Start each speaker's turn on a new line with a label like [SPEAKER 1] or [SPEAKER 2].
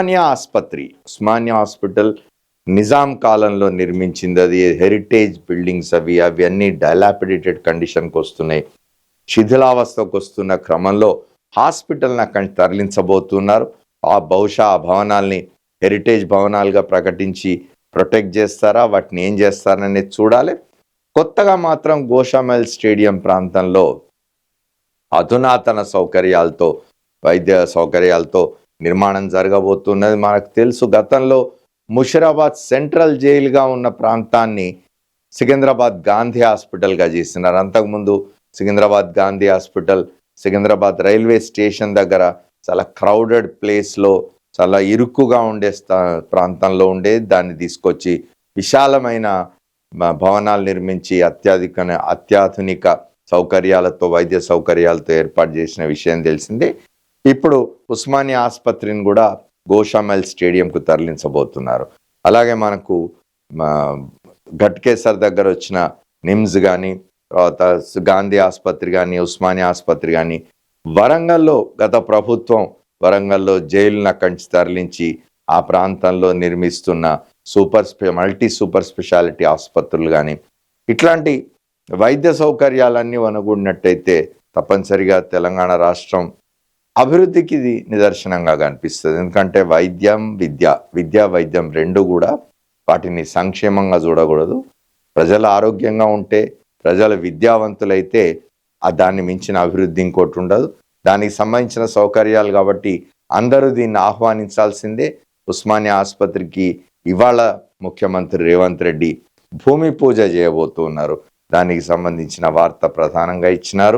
[SPEAKER 1] ఉస్మానియా ఆసుపత్రి. ఉస్మానియా హాస్పిటల్ నిజాం కాలంలో నిర్మించింది. అది హెరిటేజ్ బిల్డింగ్స్ అవి అవి డైలాపిడేటెడ్ కండిషన్కి వస్తున్నాయి. శిథిలావస్థకు వస్తున్న క్రమంలో హాస్పిటల్ని అక్కడి తరలించబోతున్నారు. ఆ బహుశా ఆ భవనాల్ని హెరిటేజ్ భవనాలుగా ప్రకటించి ప్రొటెక్ట్ చేస్తారా? వాటిని ఏం చేస్తారనేది చూడాలి. కొత్తగా మాత్రం గోషామెల్ స్టేడియం ప్రాంతంలో అధునాతన సౌకర్యాలతో వైద్య సౌకర్యాలతో నిర్మాణం జరగబోతున్నది. మనకు తెలుసు గతంలో ముషిరాబాద్ సెంట్రల్ జైలుగా ఉన్న ప్రాంతాన్ని సికింద్రాబాద్ గాంధీ హాస్పిటల్గా చేసినారు. అంతకుముందు Secunderabad Gandhi hospital Secunderabad railway station దగ్గర చాలా క్రౌడెడ్ ప్లేస్లో చాలా ఇరుకుగా ఉండే స్థా- ప్రాంతంలో ఉండే దాన్ని తీసుకొచ్చి విశాలమైన భవనాలు నిర్మించి అత్యాధిక అత్యాధునిక సౌకర్యాలతో వైద్య సౌకర్యాలతో ఏర్పాటు చేసిన విషయం తెలిసిందే. ఇప్పుడు ఉస్మానియా ఆసుపత్రిని కూడా గోషామెల్ స్టేడియంకు తరలించబోతున్నారు. అలాగే మనకు ఘట్కేసర్ దగ్గర వచ్చిన నిమ్స్ కానీ తర్వాత గాంధీ ఆసుపత్రి కానీ ఉస్మానియా ఆసుపత్రి కానీ వరంగల్లో గత ప్రభుత్వం వరంగల్లో జైలును అక్కడి నుంచి తరలించి ఆ ప్రాంతంలో నిర్మిస్తున్న సూపర్ స్పె మల్టీ సూపర్ స్పెషాలిటీ ఆసుపత్రులు కానీ ఇట్లాంటి వైద్య సౌకర్యాలన్నీ వనగూడినట్టయితే తప్పనిసరిగా తెలంగాణ రాష్ట్రం అభివృద్ధికి ఇది నిదర్శనంగా కనిపిస్తుంది. ఎందుకంటే వైద్యం విద్య విద్య వైద్యం రెండు కూడా వాటిని సంక్షేమంగా చూడకూడదు. ప్రజలు ఆరోగ్యంగా ఉంటే ప్రజలు విద్యావంతులైతే ఆ దాన్ని మించిన అభివృద్ధి ఇంకోటి ఉండదు. దానికి సంబంధించిన సౌకర్యాలు కాబట్టి అందరూ దీన్ని ఆహ్వానించాల్సిందే. ఉస్మానియా ఆసుపత్రికి ఇవాళ ముఖ్యమంత్రి రేవంత్ రెడ్డి భూమి పూజ చేయబోతున్నారు. దానికి సంబంధించిన వార్త ప్రధానంగా ఇచ్చినారు.